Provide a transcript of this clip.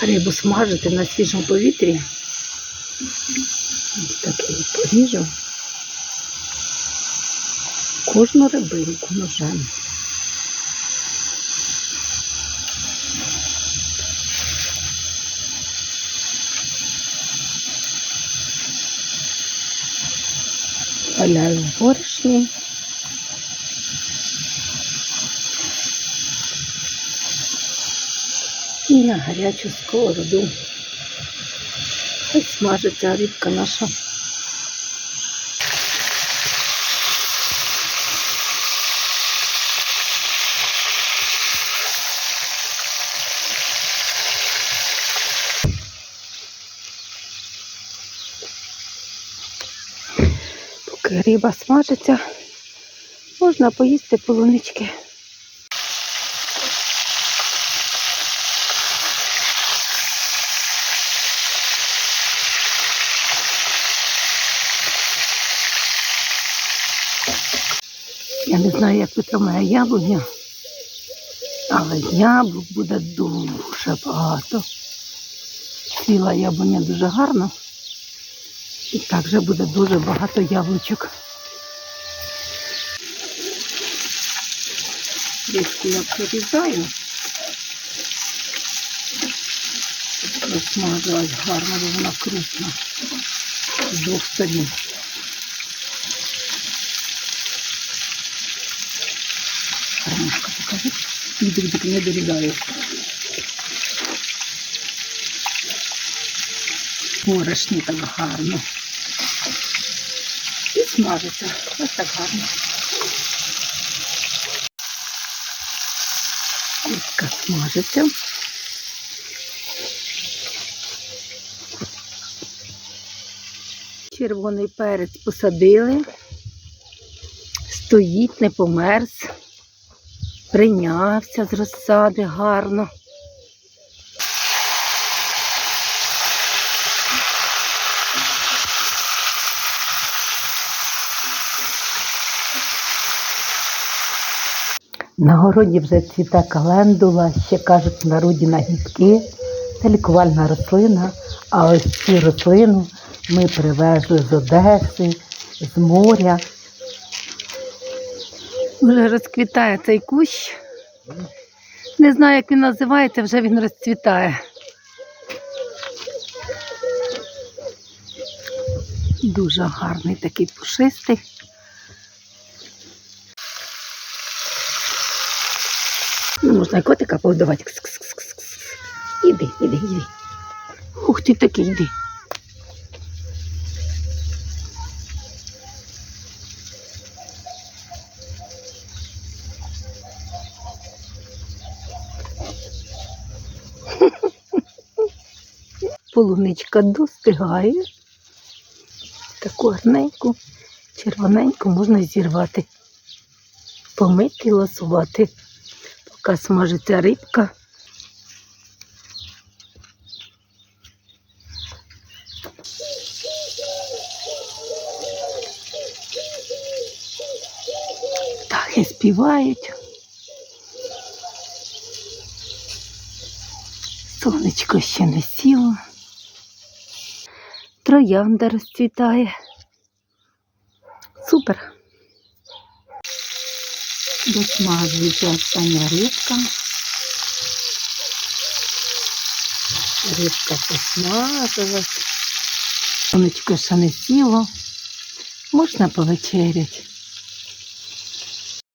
рибу смажити на свіжому повітрі. Ось так її поріжу. Кожну рибинку ножем. Валяю в борошні. І на гарячу сковороду. Хай смажиться рибка наша. Поки риба смажиться, можна поїсти полунички. Я не знаю, як витримає яблуня, але яблук буде дуже багато. Ціла яблуня дуже гарна. І також буде дуже багато яблучок. Трішки я прорізаю. Розмазалась гарно, бо вона крупна з двох сторін. Ромашка покажи. Дик-дик не дорізаю. Борошні так гарно. І смажиться. Ось так гарно. Рибка смажиться. Червоний перець посадили. Стоїть, не померз. Прийнявся з розсади гарно. На городі вже цвіте календула, ще кажуть в народі нагідки. Це лікувальна рослина, а ось цю рослину ми привезли з Одеси, з моря. Вже розквітає цей кущ. Не знаю, як він називається, вже він розцвітає. Дуже гарний такий пушистий. Ну, можна і котика повдавати. Кс-кс-кс-кс-кс. Іди, іди, іди. Ух ти такий, іди. Полуничка достигає. Таку гарненьку, червоненьку можна зірвати, помити ласувати, поки смажиться рибка. Птахи співають. Сонечко ще не сіло. Троянда розцвітає. Супер. Досмажується остання рибка. Рибка посмажилась. Сонечко ще не сіло. Можна повечерять.